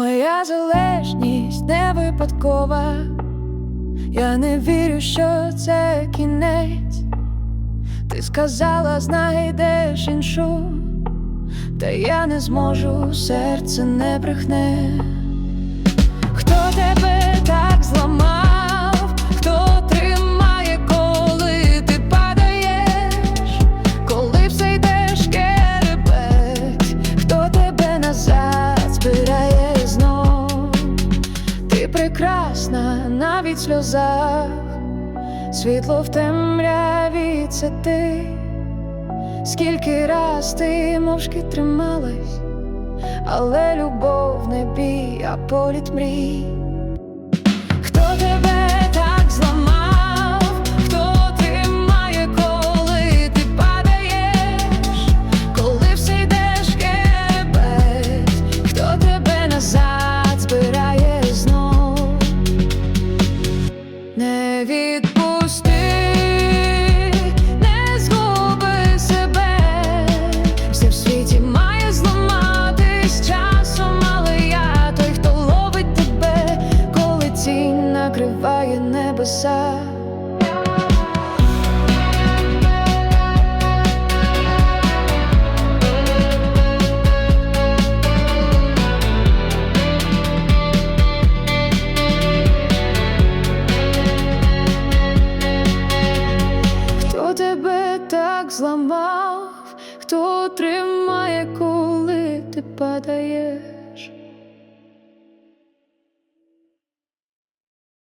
Моя залежність не випадкова, я не вірю, що це кінець. Ти сказала, знайдеш іншу, та я не зможу, серце не брехне. Хто прекрасна навіть сльозах, світло в темряві це ти. Скільки раз ти мовчки трималась, але любов не бій, а політ мрій. Відпусти, не згуби себе, все в світі має зламатись. Часом, але я той, хто ловить тебе, коли тінь накриває небеса. Так зламав, хто тримає, коли ти падаєш?